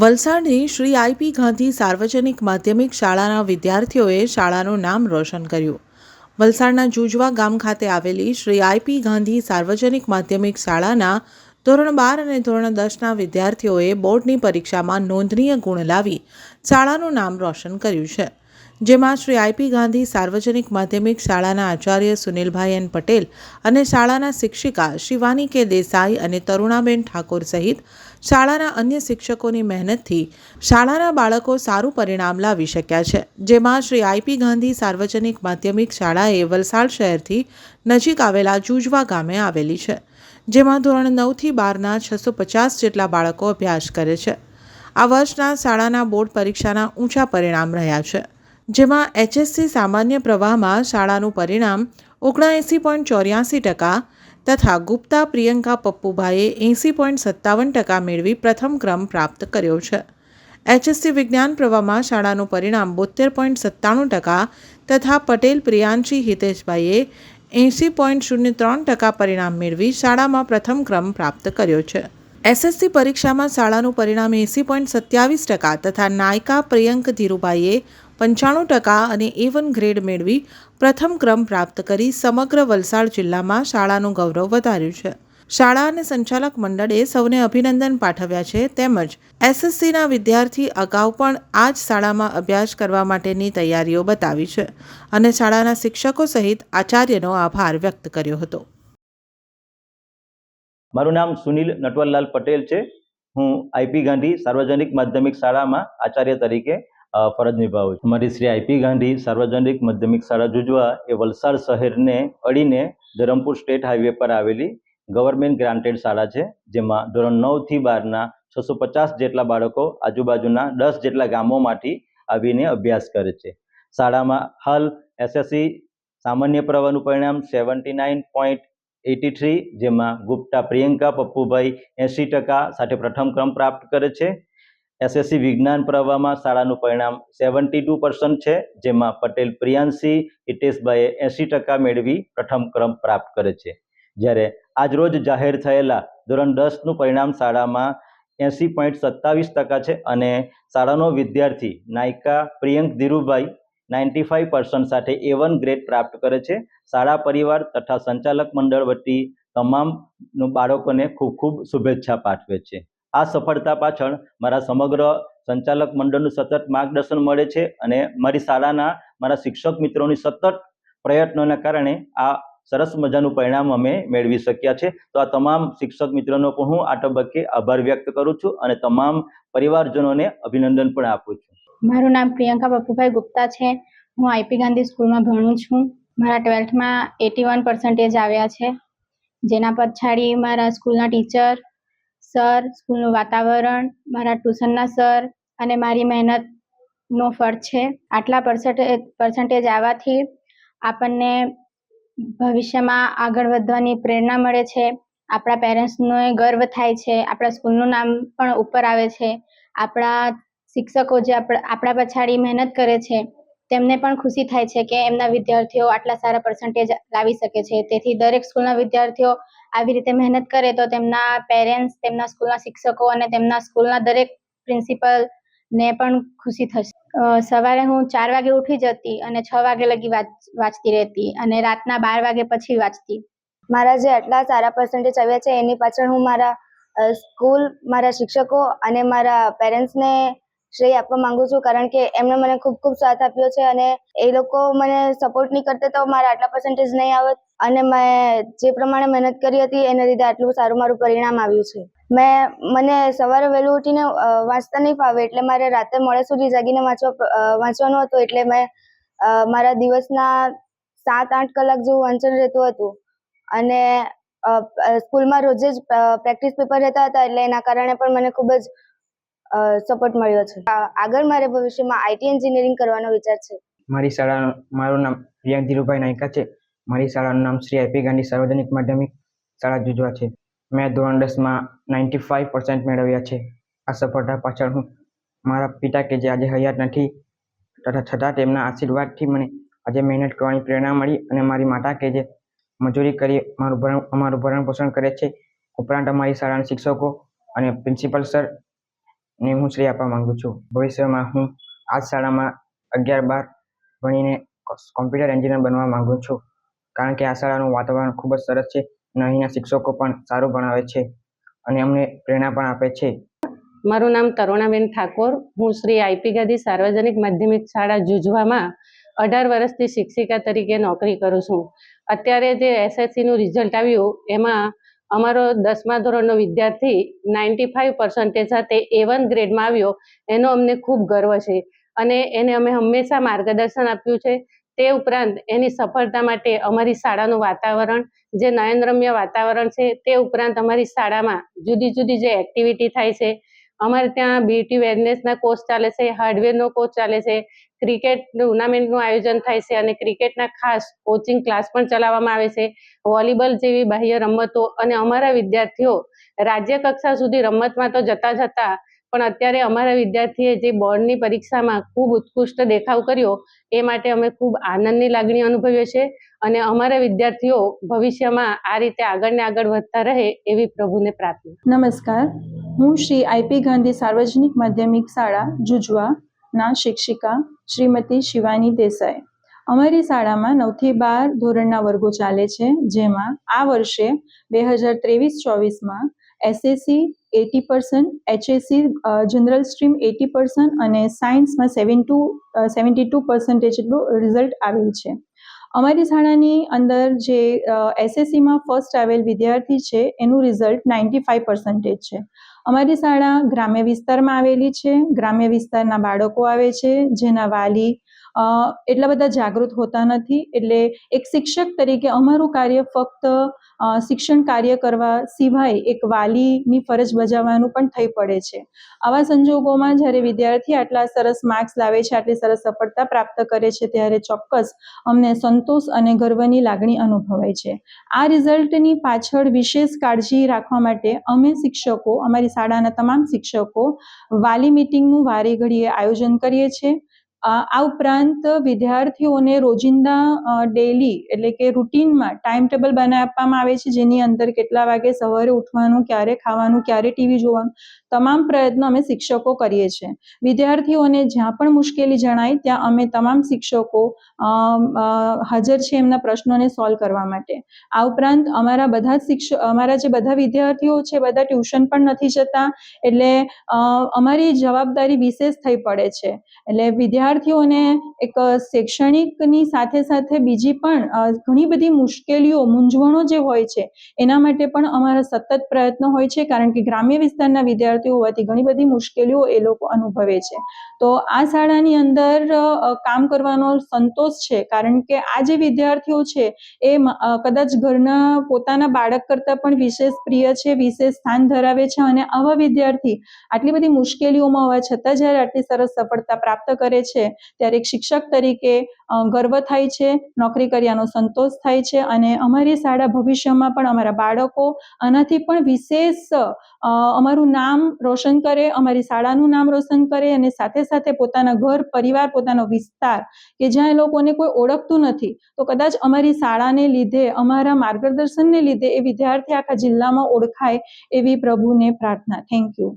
વલસાડની Shri IP Gandhi સાર્વજનિક માધ્યમિક શાળાના વિદ્યાર્થીઓએ શાળાનું નામ રોશન કર્યું. વલસાડના જુજવા ગામ ખાતે આવેલી શ્રી આઈપી ગાંધી સાર્વજનિક માધ્યમિક શાળાના ધોરણ બાર અને ધોરણ દસના વિદ્યાર્થીઓએ બોર્ડની પરીક્ષામાં નોંધનીય ગુણ લાવી શાળાનું નામ રોશન કર્યું છે. જેમાં શ્રી આઈપી ગાંધી સાર્વજનિક માધ્યમિક શાળાના આચાર્ય સુનિલભાઈ એન પટેલ અને શાળાના શિક્ષિકા શિવાની કે દેસાઈ અને તરુણાબેન ઠાકોર સહિત શાળાના અન્ય શિક્ષકોની મહેનતથી શાળાના બાળકો સારું પરિણામ લાવી શક્યા છે, જેમાં શ્રી આઈપી ગાંધી સાર્વજનિક માધ્યમિક શાળાએ વલસાડ શહેરથી નજીક આવેલા જુજવા ગામે આવેલી છે, જેમાં ધોરણ નવથી બારના છસો પચાસ જેટલા બાળકો અભ્યાસ કરે છે. આ વર્ષના શાળાના બોર્ડ પરીક્ષાના ઊંચા પરિણામ રહ્યા છે, જેમાં એચએસસી સામાન્ય પ્રવાહમાં શાળાનું પરિણામ ઓગણએંસી પોઈન્ટ ચોર્યાસી ટકા તથા ગુપ્તા પ્રિયંકા પપ્પુભાઈએ એંસી પોઈન્ટ સત્તાવન ટકા મેળવી પ્રથમ ક્રમ પ્રાપ્ત કર્યો છે. એચએસસી વિજ્ઞાન પ્રવાહમાં શાળાનું પરિણામ બોતેર પોઈન્ટ સત્તાણું ટકા તથા પટેલ, પ્રિયાંશી, હિતેશભાઈએ એંસી પોઈન્ટ શૂન્ય ત્રણ ટકા પરિણામ મેળવી શાળામાં પ્રથમ ક્રમ પ્રાપ્ત કર્યો છે. એસએસસી પરીક્ષામાં શાળાનું પરિણામ એંસી પોઈન્ટ સત્યાવીસ ટકા તથા નાયકા પ્રિયંક ધીરુભાઈએ પંચાણું ટકા અને એ વન ગ્રેડ મેળવી પ્રથમ ક્રમ પ્રાપ્ત કરી સમગ્ર વલસાડ જિલ્લામાં શાળાનું ગૌરવ વધાર્યું છે. શાળા અને સંચાલક મંડળે સૌને અભિનંદન પાઠવ્યા છે. તેમજ એસએસસીના વિદ્યાર્થી અગાઉ પણ આ જ શાળામાં અભ્યાસ કરવા માટેની તૈયારીઓ બતાવી છે અને શાળાના શિક્ષકો સહિત આચાર્યનો આભાર વ્યક્ત કર્યો હતો. મારું નામ સુનિલ નટવરલાલ પટેલ છે. હું આઈપી ગાંધી સાર્વજનિક માધ્યમિક શાળામાં આચાર્ય તરીકે ફરજ નિભાવું છું. મારી શ્રી આઈપી ગાંધી સાર્વજનિક માધ્યમિક શાળા જુજવા એ વલસાડ શહેરને અડીને ધરમપુર સ્ટેટ હાઈવે પર આવેલી ગવર્મેન્ટ ગ્રાન્ટેડ શાળા છે, જેમાં ધોરણ નવથી બારના છસો પચાસ જેટલા બાળકો આજુબાજુના દસ જેટલા ગામોમાંથી આવીને અભ્યાસ કરે છે. શાળામાં હાલ એસએસસી સામાન્ય પ્રવાહનું પરિણામ seventy nine point eighty three, જેમાં ગુપ્તા પ્રિયંકા પપ્પુભાઈ એંસી ટકા સાથે પ્રથમ ક્રમ પ્રાપ્ત કરે છે. એસએસસી વિજ્ઞાન પ્રવાહમાં શાળાનું પરિણામ સેવન્ટી ટુ પર્સન્ટ છે, જેમાં પટેલ પ્રિયાંશી, હિતેશભાઈએ એંસી ટકા મેળવી પ્રથમ ક્રમ પ્રાપ્ત કરે છે. જ્યારે આજરોજ જાહેર થયેલા ધોરણ દસનું પરિણામ શાળામાં એંસી પોઈન્ટ સત્તાવીસ ટકા છે અને શાળાનો વિદ્યાર્થી Nayaka Priyank Dhirubhai ninety five percent સાથે એ વન ગ્રેડ પ્રાપ્ત કરે છે. શાળા પરિવાર તથા સંચાલક મંડળ વતી તમામ બાળકોને ખૂબ ખૂબ શુભેચ્છા પાઠવે છે. આ સફળતા પાછળ મારા સમગ્ર સંચાલક મંડળનું સતત માર્ગદર્શન મળે છે અને મારી શાળાના મારા શિક્ષક મિત્રોની સતત પ્રયત્નોના કારણે આ સરસ મજાનું પરિણામ અમે મેળવી શક્યા છે. તો આ તમામ શિક્ષક મિત્રોનો પણ હું આ તબક્કે આભાર વ્યક્ત કરું છું અને તમામ પરિવારજનોને અભિનંદન પણ આપું છું. મારું નામ પ્રિયંકા પપ્પુભાઈ ગુપ્તા છે. હું આઈપી ગાંધી સ્કૂલમાં ભણું છું. મારા ટ્વેલ્થમાં એટી વન પર્સન્ટેજ આવ્યા છે. જેના પછાડી મારા સ્કૂલના ટીચર સર, સ્કૂલનું વાતાવરણ, મારા ટ્યુશનના સર અને મારી મહેનતનો ફળ છે. આટલા પર્સન્ટેજ પર્સન્ટેજ આવવાથી આપણને ભવિષ્યમાં આગળ વધવાની પ્રેરણા મળે છે. આપણા પેરેન્ટ્સનો ગર્વ થાય છે. આપણા સ્કૂલનું નામ પણ ઉપર આવે છે. આપણા શિક્ષકો જે આપણા પછાડી મહેનત કરે છે, તેમને પણ ખુશી થાય છે કે એમના વિદ્યાર્થીઓ આટલા સારા પર્સન્ટેજ લાવી શકે છે. તેથી દરેક સ્કૂલના વિદ્યાર્થીઓ આવી રીતે મહેનત કરે તો તેમના પેરેન્ટ્સ તેમના સ્કૂલના શિક્ષકો અને તેમના સ્કૂલના દરેક પ્રિન્સિપલ ને પણ ખુશી થશે. સવારે હું ચાર વાગે ઉઠી જતી અને છ વાગે લગી વાંચ, વાંચતી રહેતી અને રાતના બાર વાગે પછી વાંચતી. મારા જે આટલા સારા પર્સન્ટેજ આવ્યા છે, એની પાછળ હું મારા સ્કૂલ મારા શિક્ષકો અને મારા પેરેન્ટ્સને શ્રેય આપવા માંગુ છું, કારણ કે એમણે મને ખૂબ ખૂબ સાથ આપ્યો છે અને એ લોકો મને સપોર્ટ નહીં કરતા તો મારા આટલા પર્સન્ટેજ નહીં આવત. અને મેં જે પ્રમાણે મહેનત કરી હતી, એના લીધે આટલું સારું મારું પરિણામ આવ્યું છે. મેં, મને સવારે વહેલું ઉઠીને વાંચતા નહીં ફાવે એટલે મારે રાતે મોડે સુધી જાગીને વાંચવા વાંચવાનું હતું એટલે મેં મારા દિવસના સાત આઠ કલાક જેવું વાંચન રહેતું હતું. અને સ્કૂલમાં રોજે જ પ્રેક્ટિસ પેપર રહેતા હતા એટલે એના કારણે પણ મને ખૂબ જ સપોર્ટ મળ્યો છે. આગળ મારે ભવિષ્યમાં આઈટી એન્જિનિયરિંગ કરવાનો વિચાર છે. મારી શાળાનું મારું નામ પ્રિયાંક ધીરુભાઈ નાયકા છે. મારી શાળાનું નામ શ્રી આઈપી ગાંધી સાર્વજનિક માધ્યમિક શાળા જુજવા છે. મેં ધોરણ દસમાં નાઇન્ટી ફાઇવ પર્સન્ટ મેળવ્યા છે. આ સફળતા પાછળ હું મારા પિતા કે જે આજે હયાત નથી, તથા છતાં તેમના આશીર્વાદથી મને આજે મહેનત કરવાની પ્રેરણા મળી અને મારી માતા કે જે મજૂરી કરી, મારું ભરણ, અમારું ભરણ પોષણ કરે છે, ઉપરાંત અમારી શાળાના શિક્ષકો અને પ્રિન્સિપલ સર ને હું શ્રેય આપવા માંગુ છું. ભવિષ્યમાં હું આ શાળામાં અગિયાર બાર ભણીને કોમ્પ્યુટર એન્જિનિયર બનવા માંગુ છું. કારણ કે આ શાળાનું વાતાવરણ ખૂબ જ સરસ છે અને અહીંના શિક્ષકો પણ સારું ભણાવે છે અને અમને પ્રેરણા પણ આપે છે. મારું નામ તરુણાબેન ઠાકોર. હું શ્રી આઈપી ગાદી સાર્વજનિક માધ્યમિક શાળા જુજવામાં અઢાર વર્ષથી શિક્ષિકા તરીકે નોકરી કરું છું. અત્યારે જે એસએસસીનું રિઝલ્ટ આવ્યું, એમાં અમારો દસમા ધોરણનો વિદ્યાર્થી નાઇન્ટી ફાઇવ પર્સન્ટેજ સાથે એ વન ગ્રેડમાં આવ્યો, એનો અમને ખૂબ ગર્વ છે. અને એને અમે હંમેશા માર્ગદર્શન આપ્યું છે. તે ઉપરાંત એની સફળતા માટે અમારી શાળાનું વાતાવરણ, જે નયનરમ્ય વાતાવરણ છે, તે ઉપરાંત અમારી શાળામાં જુદી જુદી જે એક્ટિવિટી થાય છે અમારે ત્યાં બ્યુટી વેરનેસના કોર્સ ચાલે છે હાર્ડવેરનો કોર્સ ચાલે છે ક્રિકેટ ટુર્નામેન્ટનું આયોજન થાય છે અને ક્રિકેટના ખાસ કોચિંગ ક્લાસ પણ ચલાવવામાં આવે છે. વોલીબોલ જેવી બાહ્ય રમતો અને અમારા વિદ્યાર્થીઓ રાજ્ય કક્ષા સુધી રમતમાં તો જતા જતા પણ અત્યારે અમારા વિદ્યાર્થીએ જે બોર્ડની પરીક્ષામાં ખૂબ ઉત્કૃષ્ટ દેખાવ કર્યો, એ માટે અમે ખૂબ આનંદની લાગણી અનુભવીએ છીએ અને અમારા વિદ્યાર્થીઓ ભવિષ્યમાં આ રીતે આગળ ને આગળ વધતા રહે એવી પ્રભુને પ્રાર્થના. નમસ્કાર. હું શ્રી આઈપી ગાંધી સાર્વજનિક માધ્યમિક શાળા જુજવાના શિક્ષિકા શ્રીમતી શિવાની દેસાઈ. અમારી શાળામાં નવથી બાર ધોરણના વર્ગો ચાલે છે, જેમાં આ વર્ષે બે હજાર ત્રેવીસ ચોવીસમાં SSC eighty percent HSC general stream eighty percent અને સાયન્સમાં seven two seventy two percentage જેટલું રિઝલ્ટ આવેલ છે. અમારી શાળાની અંદર જે એસએસસીમાં ફર્સ્ટ આવેલ વિદ્યાર્થી છે, એનું રિઝલ્ટ નાઇન્ટી ફાઇવ પર્સન્ટેજ છે. અમારી શાળા ગ્રામ્ય વિસ્તારમાં આવેલી છે. ગ્રામ્ય વિસ્તારના બાળકો આવે છે જેના વાલી એટલા બધા જાગૃત હોતા નથી. એટલે એક શિક્ષક તરીકે અમારું કાર્ય ફક્ત શિક્ષણ કાર્ય કરવા સિવાય એક વાલીની ફરજ બજાવવાનું પણ થઈ પડે છે. આવા સંજોગોમાં જ્યારે વિદ્યાર્થી આટલા સરસ માર્ક્સ લાવે છે, આટલી સરસ સફળતા પ્રાપ્ત કરે છે, ત્યારે ચોક્કસ અમને સંતોષ અને ગર્વની લાગણી અનુભવાય છે. આ રિઝલ્ટની પાછળ વિશેષ કાળજી રાખવા માટે અમે શિક્ષકો, અમારી શાળાના તમામ શિક્ષકો વાલી મિટિંગનું વારે ઘડીએ આયોજન કરીએ છીએ. આ ઉપરાંત વિદ્યાર્થીઓને રોજિંદા ડેલી એટલે કે રૂટીનમાં ટાઈમ ટેબલ બનાવી આપવામાં આવે છે, જેની અંદર કેટલા વાગે સવારે ઉઠવાનું, ક્યારે ખાવાનું, ક્યારે ટીવી જોવાનું, તમામ પ્રયત્નો અમે શિક્ષકો કરીએ છીએ. વિદ્યાર્થીઓને જ્યાં પણ મુશ્કેલી જણાય, ત્યાં અમે તમામ શિક્ષકો હાજર છે એમના પ્રશ્નોને સોલ્વ કરવા માટે. આ ઉપરાંત અમારા બધા શિક્ષક અમારા જે બધા વિદ્યાર્થીઓ છે, બધા ટ્યુશન પણ નથી જતા, એટલે અમારી જવાબદારી વિશેષ થઈ પડે છે. એટલે વિદ્યાર્થીઓને એક શૈક્ષણિકની સાથે સાથે બીજી પણ ઘણી બધી મુશ્કેલીઓ, મૂંઝવણો જે હોય છે, એના માટે પણ અમારા સતત પ્રયત્નો હોય છે, કારણ કે ગ્રામ્ય વિસ્તારના વિદ્યાર્થીઓ હોવાથી ઘણી બધી મુશ્કેલીઓ એ લોકો અનુભવે છે. તો આ શાળાની અંદર કામ કરવાનો સંતોષ છે, કારણ કે આ જે વિદ્યાર્થીઓ છે, એ કદાચ ઘરના પોતાના બાળક કરતાં પણ વિશેષ પ્રિય છે, વિશેષ સ્થાન ધરાવે છે અને આવા વિદ્યાર્થી આટલી બધી મુશ્કેલીઓમાં હોવા છતાં જ્યારે આટલી સરસ સફળતા પ્રાપ્ત કરે છે ત્યારે એક શિક્ષક તરીકે ગર્વ થાય છે, નોકરી કર્યાનો સંતોષ થાય છે અને અમારી શાળા ભવિષ્યમાં પણ અમારા બાળકો આનાથી પણ વિશેષ અમારું નામ રોશન કરે, અમારી શાળાનું નામ રોશન કરે અને સાથે સાથે પોતાના ઘર, પરિવાર, પોતાનો વિસ્તાર કે જ્યાં એ લોકોને કોઈ ઓળખતું નથી, તો કદાચ અમારી શાળાને લીધે, અમારા માર્ગદર્શનને લીધે એ વિદ્યાર્થી આખા જિલ્લામાં ઓળખાય એવી પ્રભુને પ્રાર્થના. Thank you